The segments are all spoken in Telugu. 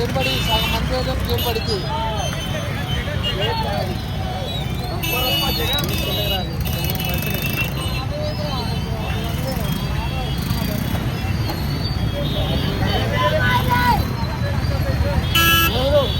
చేరుబడి సగం మంది రోజులకు చేరుబడికి ఎవరు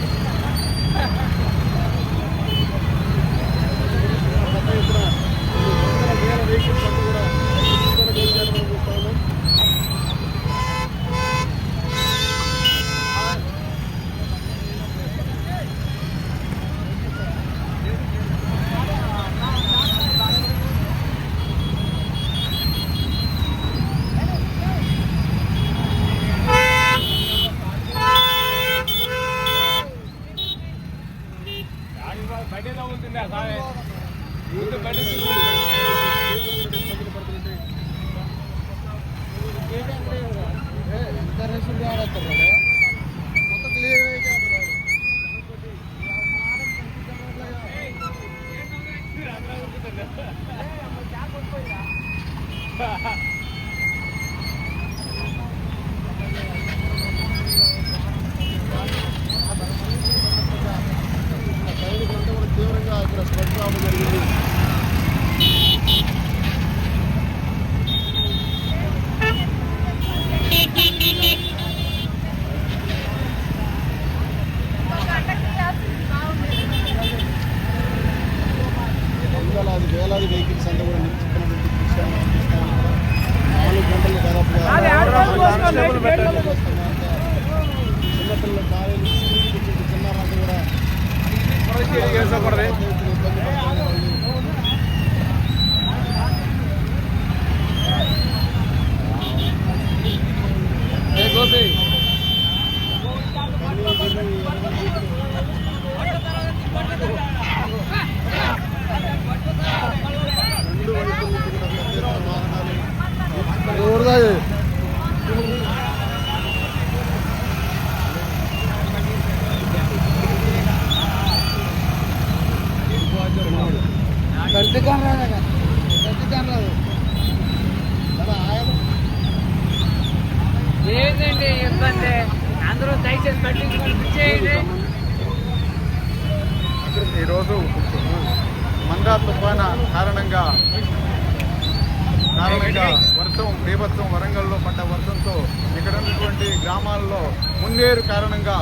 పడితే ఇంటర్నేషనల్ ఆడతారు మొత్తం క్లియర్ సైనికులంతా కూడా తీవ్రంగా ఇక్కడ స్ప్రెడ్ కావడం జరిగింది వందలాది వేలాది వెహికల్స్ అంతా కూడా నిలిచిపోయినటువంటి దృశ్యాన్ని మనం చూస్తా ఉన్నాం. నాలుగు గంటలు దాదాపుగా చిన్నపిల్లల కాలేజీ స్కూల్కి వచ్చే చిన్నారంతా కూడా ఇబ్బంది పడుతున్నారు వాళ్ళు. లేదండి ఇబ్బంది. అందరూ దయచేసి పట్టించుకొని ఈరోజు మందా తుఫాన కారణంగా కారణంగా వర్షం బీభత్సం వరంగల్లో పడ్డ వర్షంతో ఇక్కడ ఉన్నటువంటి గ్రామాల్లో మున్నేరు కారణంగా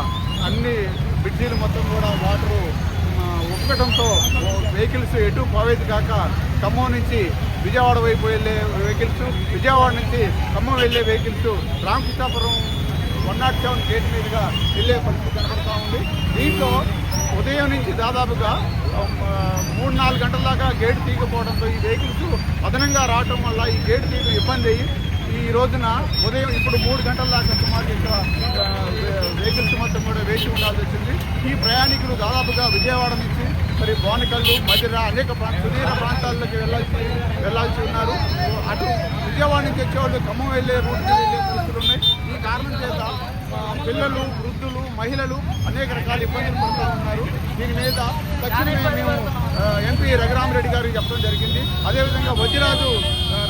అన్ని బ్రిడ్జీలు మొత్తం కూడా వాటరు ఉక్కడంతో వెహికల్స్ ఎటు పోవేది కాక ఖమ్మం నుంచి విజయవాడ వైపు వెళ్ళే వెహికల్స్ విజయవాడ నుంచి ఖమ్మం వెళ్ళే vehicles Ramakrishnapuram one nought seven gate మీదుగా వెళ్ళే పరిస్థితి కనబడుతూ ఉంది. దీంట్లో ఉదయం నుంచి దాదాపుగా మూడు నాలుగు గంటల దాకా గేట్ తీయకపోవడంతో ఈ వెహికల్స్ అదనంగా రావటం వల్ల ఈ గేట్ తీయడం ఇబ్బంది అయ్యి ఈ రోజున ఉదయం ఇప్పుడు మూడు గంటల దాకా సుమారు ఇక్కడ వెహికల్స్ మొత్తం కూడా వేసి ఉండాల్సి వచ్చింది. ఈ ప్రయాణికులు దాదాపుగా విజయవాడ నుంచి మరి బోనకల్లు మధిర అనేక సుదీర ప్రాంతాల్లోకి వెళ్ళాల్సి వెళ్ళాల్సి ఉన్నారు. అటు విజయవాడ నుంచి వచ్చేవాళ్ళు ఖమ్మం వెళ్ళే రూట్కి వెళ్ళే పరిస్థితులు ఉన్నాయి. ఈ కారణం చేత పిల్లలు వృద్ధులు మహిళలు అనేక రకాల ఇబ్బందులు పడుతూ ఉన్నారు. దీని మీద తక్షణమే మేము ఎంపీ రఘురామరెడ్డి గారికి చెప్పడం జరిగింది. అదేవిధంగా వజ్రాజు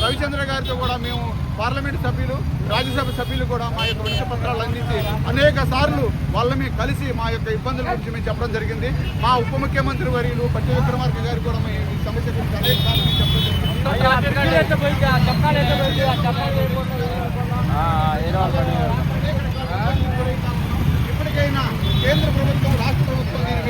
రవిచంద్ర గారితో కూడా మేము పార్లమెంట్ సభ్యులు రాజ్యసభ సభ్యులు కూడా మా యొక్క వినతి పత్రాలు అందించి అనేక సార్లు వాళ్ళని కలిసి మా యొక్క ఇబ్బందుల గురించి మేము చెప్పడం జరిగింది. మా ఉప ముఖ్యమంత్రి వర్యులు పట్టి విక్రమార్క గారు కూడా మేము ఈ సమస్య గురించి అనేక సార్లు మేము చెప్పడం జరిగింది ఇప్పటికైనా కేంద్ర ప్రభుత్వం రాష్ట్ర ప్రభుత్వం దీని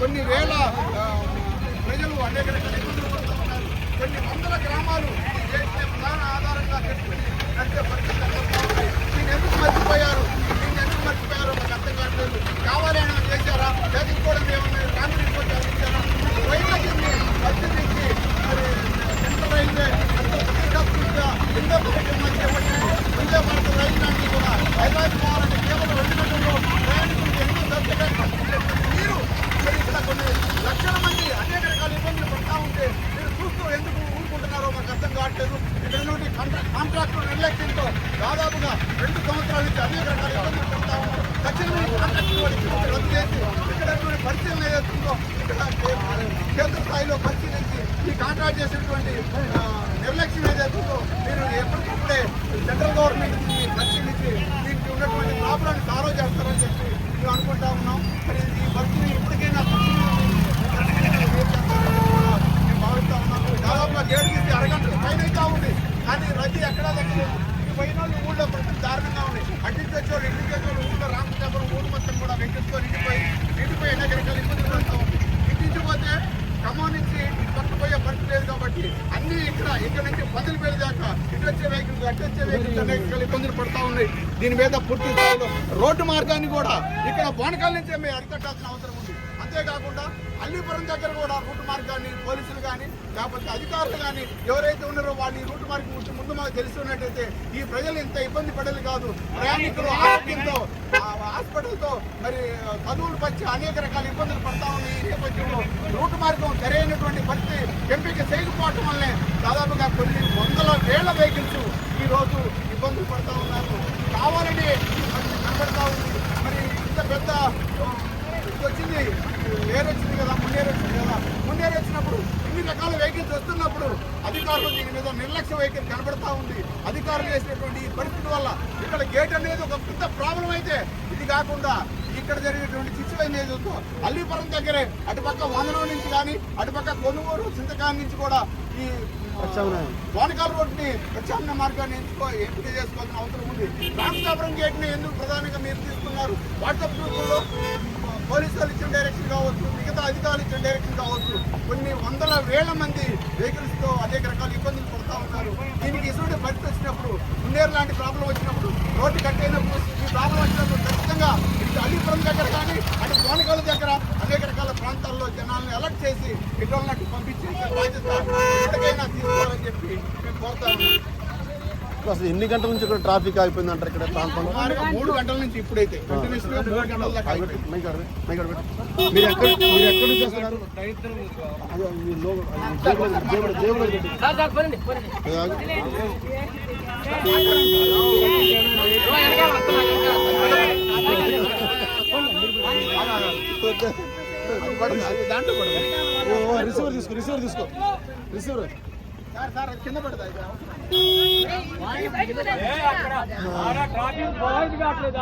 కొన్ని వేల ఆ, ప్రజలు అనేక రకాల ఇబ్బందులు పడుతూ ఉన్నారు కొన్ని వందల గ్రామాలు ఈ ప్రధాన ఆధారంగా పెట్టుకుని నడిచే పరిస్థితి కనబడుతూ దీన్ని ఎందుకు మర్చిపోయారు? దీన్ని ఎందుకు మర్చిపోయారు? నాకు అర్థం కావట్లేదు. కావాలి అని ఏమైనా చేశారా? లేదా ఇంకోటి ఏమన్నా కాంగ్రెస్ వచ్చి అందించారా రైతులకి పరిస్థితికి మరి సెంట్రల్ రైల్వే అంత సుదీర్ఘంగా ఎన్నో వందే భారత రైల్లాంటి కూడా హైదరాబాద్ పోవాలంటే కేవలం రెండు గంటల్లో ప్రయాణికులకు ఎన్నో సౌకర్యాలు మీరు మరి ఇక్కడ కొన్ని లక్షల మంది అనేక రకాల ఇబ్బందులు పడతా ఉంటే మీరు చూస్తూ ఎందుకు ఊరుకుంటున్నారో మాకు అర్థం కావట్లేదు ఇక్కడ నుండి కాంట్రాక్టర్ నిర్లక్ష్యంతో దాదాపుగా రెండు సంవత్సరాల నుంచి అనేక రకాల ఇబ్బందులు పడతా ఉన్నారు తక్షణమే ఈ రద్దు చేసి ఇక్కడ ఉన్నటువంటి పరిశీలన ఏదైతుందో ఇక్కడ కేంద్ర స్థాయిలో పరిశీలించి ఈ కాంట్రాక్ట్ చేసినటువంటి ఆ, నిర్లక్ష్యం ఏదైతుందో మీరు ఎప్పటికప్పుడే సెంట్రల్ గవర్నమెంట్ పరిశీలించి దీనికి ఉన్నటువంటి ప్రాబ్లమ్ సాల్వ్ చేస్తారని చెప్పి మేము అనుకుంటా ఉన్నాం మరి ఈ పరిస్థితి ఇప్పటికైనా మేము భావిస్తా ఉన్నాము దాదాపుగా గేటు తీసి అరగంట పైన అవుతా ఉంది కానీ రద్దీ ఎక్కడా దగ్గర ఈ పైన వాళ్ళు ఊళ్ళో పరిస్థితి దారుణంగా ఉంది అడ్డించి వచ్చేవాళ్ళు ఇంటికి వచ్చేవాళ్ళు ఊళ్ళో రామచంద్రం ఊరు మొత్తం కూడా వెంకటేశ్వర ఇంటిపోయి ఇంటిపోయి అనేక రకాల ఇబ్బందులు పడుతూ ఉంది ఇంటి పోతే ఖమ్మం నుంచి పట్టుకుపోయే పరిస్థితి లేదు కాబట్టి అన్ని ఇక్కడ ఇక్కడ నుంచి పదులు దాకా ఇటు వచ్చే వెహికల్స్ అటు వచ్చే వెహికల్స్ అనేక ఇబ్బందులు పడతా ఉన్నాయి. దీని మీద పూర్తి స్థాయిలో రోడ్డు మార్గాన్ని కూడా ఇక్కడ బోనకాల నుంచే మేము అరికట్టాల్సిన అవసరం ఉంది. అంతేకాకుండా అల్లీపురం దగ్గర కూడా రూట్ మార్గాన్ని పోలీసులు కానీ లేకపోతే అధికారులు కానీ ఎవరైతే ఉన్నారో వాళ్ళు ఈ రూట్ మార్గం గురించి ముందు మాకు తెలుసున్నట్టయితే ఈ ప్రజలు ఇంత ఇబ్బంది పడేది కాదు. ప్రయాణికులు ఆరోగ్యంతో హాస్పిటల్తో మరి చదువులు పచ్చి అనేక రకాల ఇబ్బందులు పడతా ఉన్నాయి ఈ నేపథ్యంలో రూట్ మార్గం సరైనటువంటి పరిస్థితి ఎంపిక చేయకపోవటం వల్లే దాదాపుగా కొన్ని వందల వేల వెహికల్స్ ఈరోజు ఇబ్బందులు పడతా ఉన్నారు. కావాలని కనబడతా ఉంది. మరి ఇంత పెద్ద ఇది వచ్చింది. ఏర్ వచ్చింది కదా మున్నేరు వచ్చింది కదా. మున్నేరు వచ్చినప్పుడు ఇన్ని రకాల వెహికల్స్ వస్తున్నప్పుడు అధికారులు దీని మీద నిర్లక్ష్య వెహికల్ కనబడతా ఉంది. అధికారులు చేసినటువంటి ఈ పరిస్థితి వల్ల ఇక్కడ గేట్ అనేది ఒక పెద్ద ప్రాబ్లం అయితే ఇది కాకుండా ఇక్కడ జరిగేటువంటి సిచ్యువేషన్ ఏది అల్లీపురం దగ్గరే అటుపక్క వందనం నుంచి కానీ అటుపక్క కొనుగోలు చింతకాని నుంచి కూడా ఈ వానకాల రోడ్ని ప్రత్యామ్నాయ మార్గాన్ని ఎంచుకో ఎంపిక చేసుకోవాల్సిన అవసరం ఉంది. రామకాపురం గేట్ని ఎందుకు ప్రధానంగా మీరు తీసుకున్నారు? వాట్సాప్ గ్రూపుల్లో పోలీసు వాళ్ళు ఇచ్చిన డైరెక్షన్ కావచ్చు మిగతా అధికారులు ఇచ్చిన డైరెక్షన్ కావచ్చు కొన్ని వందల వేల మంది వెహికల్స్తో అనేక రకాల ఇబ్బందులు పడుతూ ఉన్నారు. దీనికి ఇటువంటి పరిస్థితి వచ్చినప్పుడు ముందేరు లాంటి ప్రాబ్లం వచ్చినప్పుడు రోడ్డు కట్టయినప్పుడు ఈ ప్రాబ్లం వచ్చినప్పుడు ఖచ్చితంగా ఇటు అలీపురం దగ్గర కానీ అటు కోనకాల దగ్గర అనేక రకాల ప్రాంతాల్లో జనాలను అలర్ట్ చేసి ఇటువంటి పంపించి బాధ్యత ఎప్పటికైనా తీసుకోవాలని చెప్పి మేము కోరుతాము అసలు ఎన్ని గంటల నుంచి ఇక్కడ ట్రాఫిక్ ఆగిపోయింది అంటారు ఇక్కడ ప్రాంతంలో? మూడు గంటల నుంచి ఇప్పుడైతే. మీరు ఎక్కడ మీరు ఎక్కడి నుంచి వస్తున్నారు? దాంట్లో రిసీవర్ తీసుకో రిసీవర్ తీసుకో. రిసీవర్. కింద పడదా ట్రాఫిక్ బాగుంది కావట్లేదు